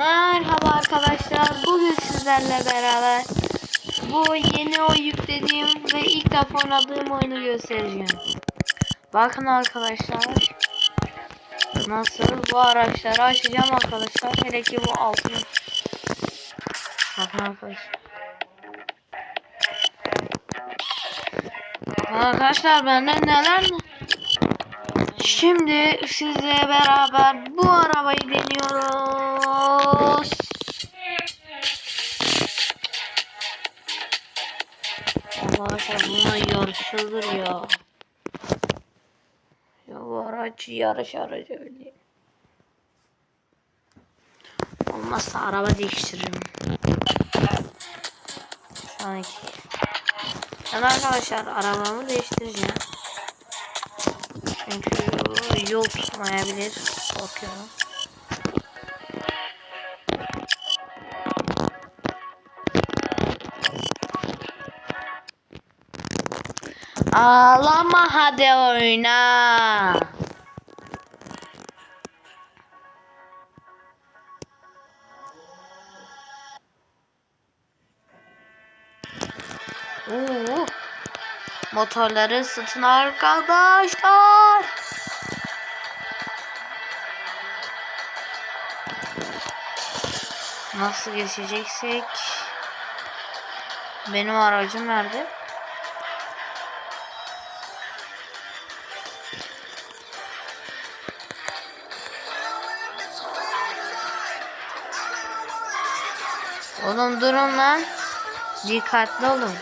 Merhaba arkadaşlar. Bugün sizlerle beraber bu yeni o yüklediğim ve ilk defa oynadığım oyunu göstereceğim. Bakın arkadaşlar. Nasıl bu araçları açacağım arkadaşlar. Hele ki bu altın. Bakın arkadaşlar. Arkadaşlar bende neler Şimdi sizle beraber bu arabayı deniyoruz. Buna yarışılır ya. Ya bu araç yarış aracı öyle. Olmazsa araba değiştiririm. Sanki. Ben arkadaşlar arabamı değiştireceğim. Çünkü yol tutmayabilir. Korkuyorum. Ağlama hadi oyna. Oo. Motorları ısıtın arkadaşlar. Nasıl geçeceksek benim aracım nerede? Oğlum durun lan. Dikkatli olun.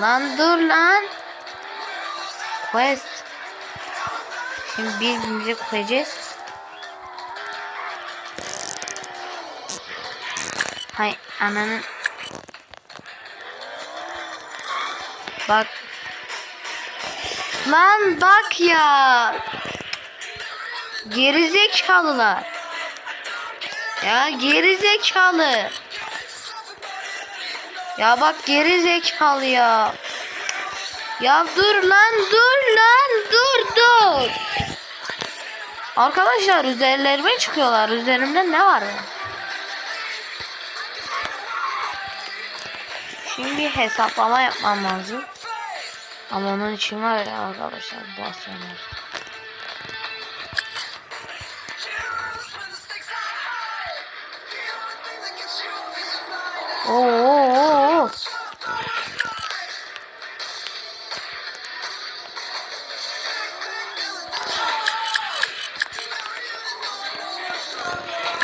Lan dur lan. Quest. Şimdi birbirimize koyacağız. Hay ananın. Bak. Lan bak ya. Gerizekalılar. Ya gerizekalı. Ya bak geri zekalı ya. Ya dur lan dur lan dur dur. Arkadaşlar üzerlerime çıkıyorlar. Üzerimde ne var? Şimdi bir hesaplama yapmam lazım. Ama onun için var ya arkadaşlar basıyorlar.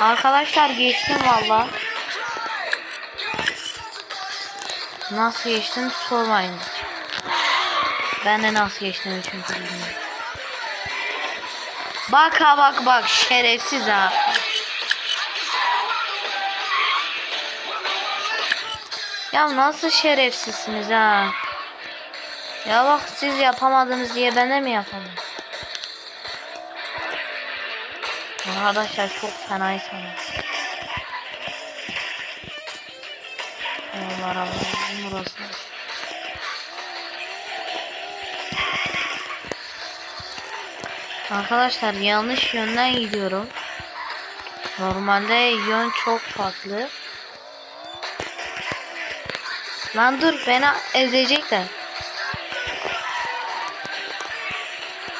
Arkadaşlar geçtim valla. Nasıl geçtim sormayın. Ben de nasıl geçtim çünkü bilmiyorum. Bak ha bak bak şerefsiz ha. Ya nasıl şerefsizsiniz ha? Ya bak siz yapamadınız diye ben de mi yapamam? Arkadaşlar çok fenaysanız. Allah arabanın burası. Arkadaşlar yanlış yönden gidiyorum. Normalde yön çok farklı. Lan dur beni ezecekler.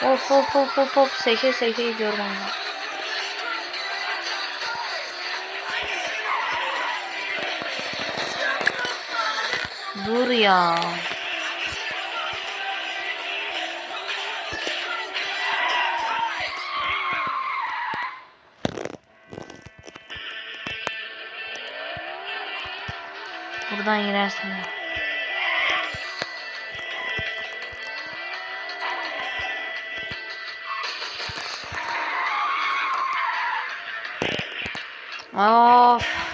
Hop hop hop hop hop seke seke gidiyorum ama. Dur ya. Buradan girersen. Of.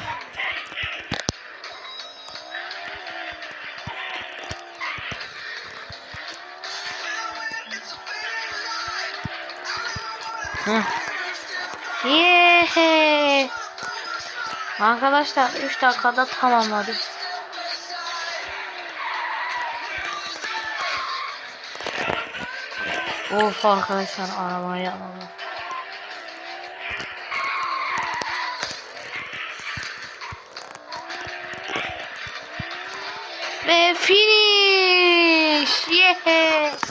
Heh. Yeah. Arkadaşlar 3 dakikada tamamladık. Of arkadaşlar arabayı alalım. Ve finish. Yeah.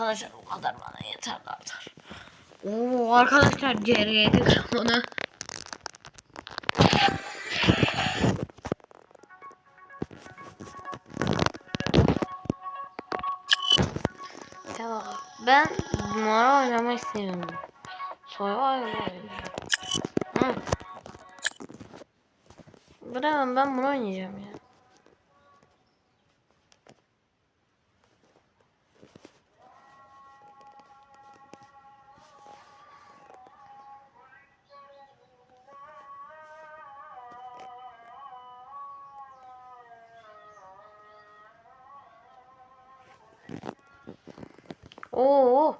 Arkadaşlar o kadar bana yeter artar. Oo arkadaşlar CR7 onu. Tamam. Ben numara oynamak istemiyorum. Survivor oynayacağım. Bırakın ben bunu oynayacağım ya. Oo.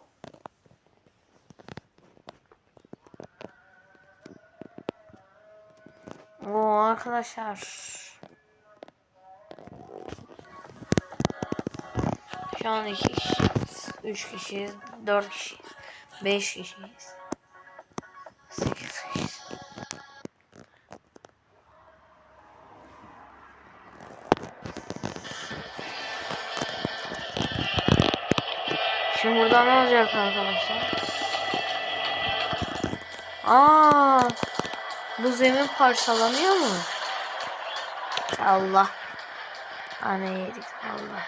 Oo arkadaşlar. Şu an iki kişiyiz. Üç kişiyiz. Dört kişiyiz. Beş kişiyiz. Şimdi burada ne olacak arkadaşlar? Aa, bu zemin parçalanıyor mu? Allah. Anne yedik Allah.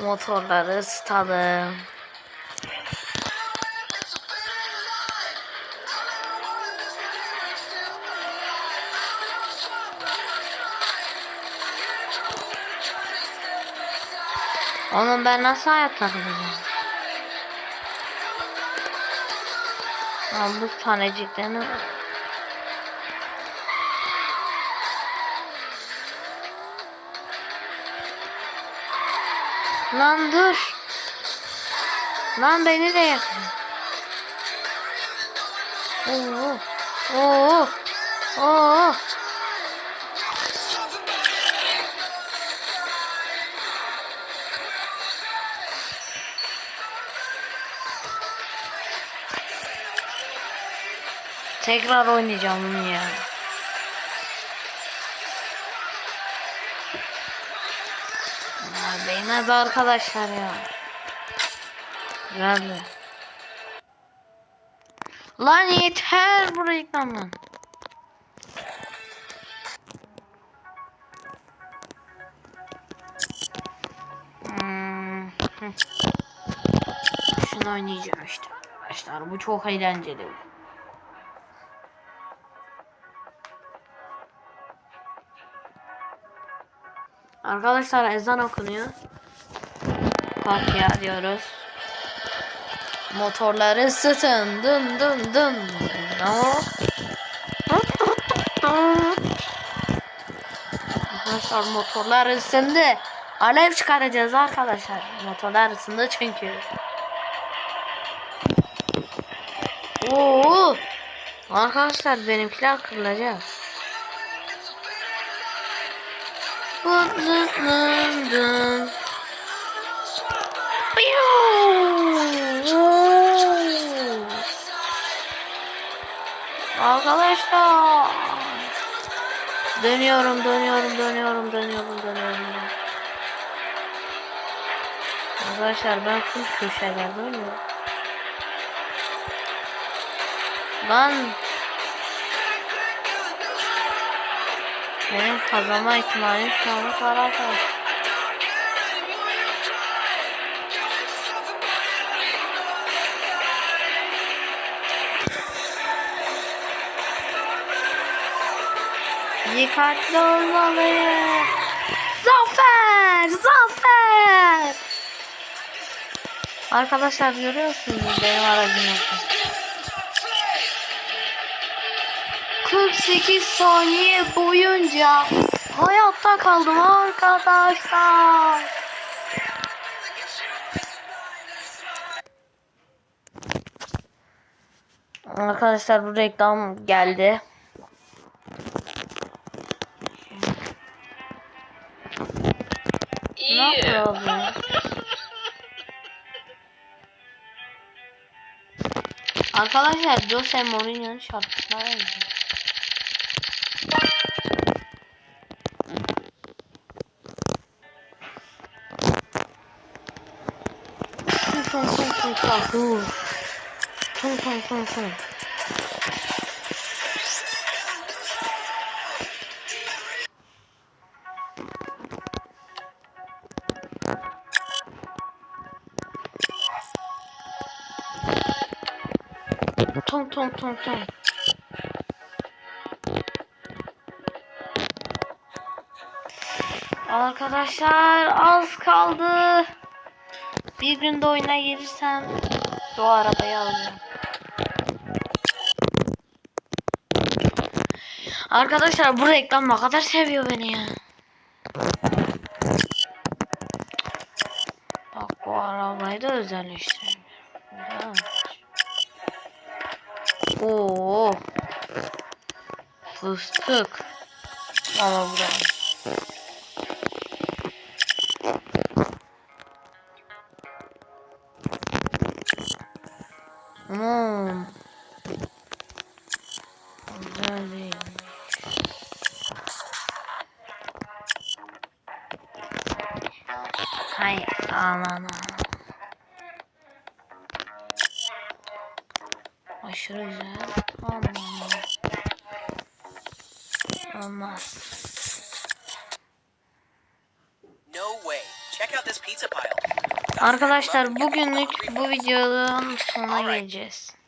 Motorları ısıtalım. Oğlum ben nasıl hayatta kalacağım? Ha, bu taneciklerini Lan dur. Lan beni de yakın. Oo. Oo. Oo. Tekrar oynayacağım bunu ya. Değmez arkadaşlar ya. Geldi. Lan yeter bu reklamdan. Hmm. Şunu oynayacağım işte arkadaşlar. Bu çok eğlenceli. Arkadaşlar ezan okunuyor. Kalk ya diyoruz. Motorları ısıtın. Dın dın dın. No. Arkadaşlar motorlar ısındı. Alev çıkaracağız arkadaşlar. Motorlar ısındı çünkü. Oo. Arkadaşlar benimkiler kırılacak. Dın. Arkadaşlar. Dönüyorum, dönüyorum, dönüyorum, dönüyorum, dönüyorum. Arkadaşlar ben full köşelerde oynuyorum. Lan. Benim kazanma ihtimalim şu anlık var arkadaşlar. Dikkatli olmalıyım. Zafer! Zafer! Arkadaşlar görüyorsunuz benim aracım yok. 48 saniye boyunca hayatta kaldım arkadaşlar. Arkadaşlar bu reklam geldi. Ne yapıyor Arkadaşlar Jose Mourinho'nun şarkısına benziyor. Tung tung tung tung tung. Tung tung tung tung. Tung tung tung tung. Arkadaşlar az kaldı. Bir günde oyuna gelirsem o arabayı alacağım. Arkadaşlar bu reklam ne kadar seviyor beni ya. Bak bu arabayı da özelleştirelim. Güzelmiş. Oo. Fıstık. Ama bura. Hay aman. Aşırı güzel. Aman. Olmaz. No way. Check out this pizza pile. Arkadaşlar bugünlük bu videonun sonuna geleceğiz.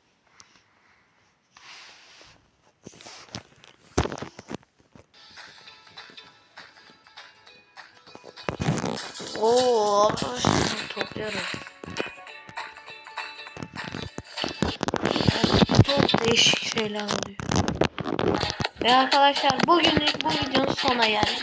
Oo arkadaşlar topluyoruz. Çok değişik şeyler oluyor. Ve arkadaşlar bugünlük bu videonun sonuna geldik.